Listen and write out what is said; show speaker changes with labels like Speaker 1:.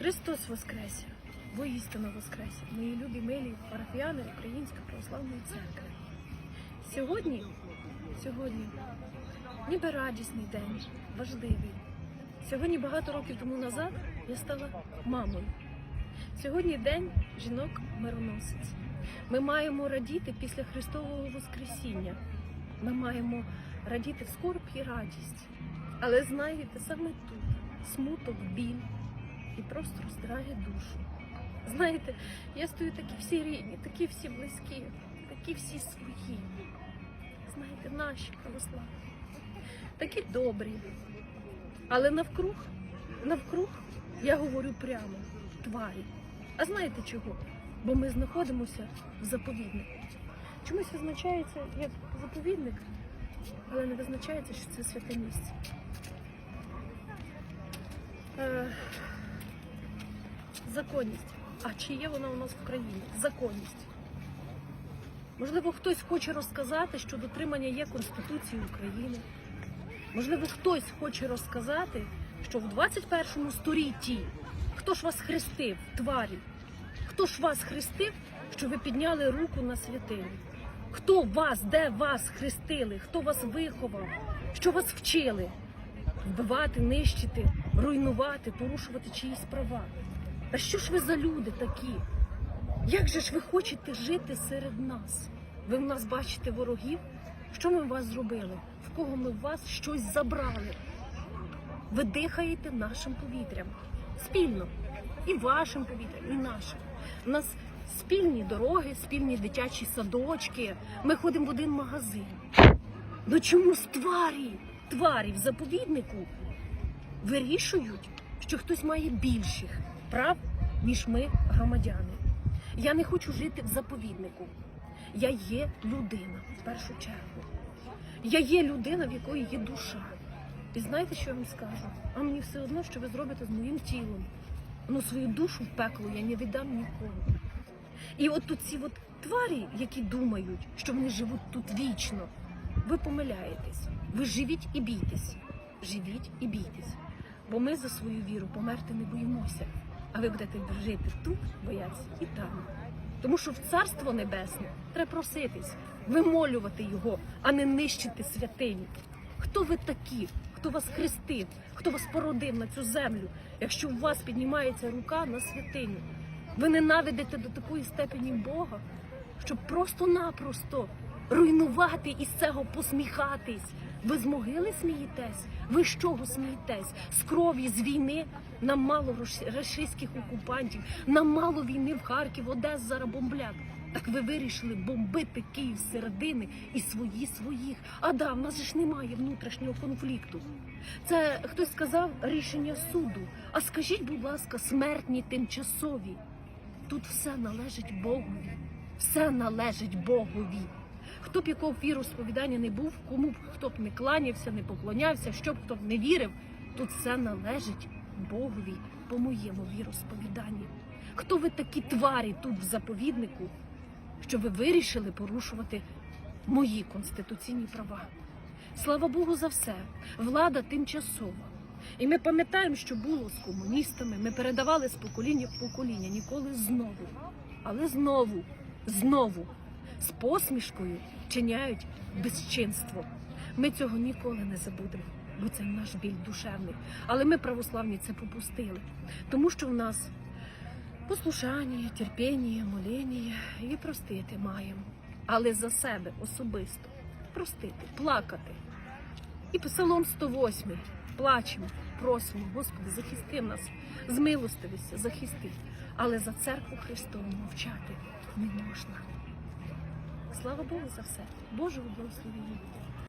Speaker 1: Христос Воскресе! Воістину Воскресе! Мої любі милі парафіяни Української православної церкви. Сьогодні, сьогодні, ніби радісний день, важливий. Сьогодні багато років тому назад я стала мамою. Сьогодні день жінок мироносець. Ми маємо радіти після Христового Воскресіння. Ми маємо радіти в скорб і радість. Але знаєте, саме тут смуток, біль і просто роздирає душу. Знаєте, я стою такі всі рідні, такі всі близькі, такі всі свої. Знаєте, наші православні, такі добрі. Але навкруг, навкруг, я говорю прямо, тварі. А знаєте чого? Бо ми знаходимося в заповіднику. Чомусь визначається як заповідник, але не визначається, що це святе місце. Законність. А чи є вона у нас в країні? Законність. Можливо, хтось хоче розказати, що дотримання є Конституцією України. Можливо, хтось хоче розказати, що в 21 столітті хто ж вас хрестив, тварі? Хто ж вас хрестив, що ви підняли руку на святиню? Хто вас, де вас хрестили? Хто вас виховав? Що вас вчили? Вбивати, нищити, руйнувати, порушувати чиїсь права. Та що ж ви за люди такі? Як же ж ви хочете жити серед нас? Ви в нас бачите ворогів? Що ми в вас зробили? В кого ми в вас щось забрали? Ви дихаєте нашим повітрям спільно. І вашим повітрям, і нашим. У нас спільні дороги, спільні дитячі садочки. Ми ходимо в один магазин. Ну чомусь тварі, тварі в заповіднику вирішують, що хтось має більших прав, ніж ми, громадяни. Я не хочу жити в заповіднику. Я є людина в першу чергу. Я є людина, в якої є душа. І знаєте, що я вам скажу? А мені все одно, що ви зробите з моїм тілом. Ну свою душу в пекло я не віддам нікому. І от тут ці от тварі, які думають, що вони живуть тут вічно, ви помиляєтесь. Ви живіть і бійтесь. Живіть і бійтесь. Бо ми за свою віру померти не боїмося. А ви будете жити тут, боятися і там. Тому що в царство небесне треба проситись, вимолювати його, а не нищити святиню. Хто ви такі? Хто вас хрестив? Хто вас породив на цю землю? Якщо у вас піднімається рука на святиню, ви ненавидите до такої степені Бога, щоб просто-напросто руйнувати і з цього посміхатись. Ви з могили смієтесь? Ви з чого смієтесь? З крові, з війни? Нам мало рашистських окупантів, нам мало війни в Харків, Одес зараз бомблять. Так ви вирішили бомбити Київ середини і свої своїх. А да, в нас ж немає внутрішнього конфлікту. Це хтось сказав рішення суду. А скажіть, будь ласка, смертні тимчасові. Тут все належить Богові. Все належить Богові. Хто б якого віросповідання не був, кому б хто б не кланявся, не поклонявся, що б хто б не вірив, тут все належить Богові по моєму віросповіданні. Хто ви такі тварі тут в заповіднику, що ви вирішили порушувати мої конституційні права? Слава Богу за все. Влада тимчасова. І ми пам'ятаємо, що було з комуністами. Ми передавали з покоління в покоління, ніколи знову. Але знову, знову з посмішкою чиняють безчинство. Ми цього ніколи не забудемо, бо це наш біль душевний. Але ми, православні, це попустили, тому що в нас послушання, терпіння, моління і простити маємо. Але за себе особисто простити, плакати. І Псалом 108. Плачемо, просимо, Господи, захисти нас, змилостивися, захисти. Але за церкву Христову мовчати не можна. Слава Богу за все. Божого благословення.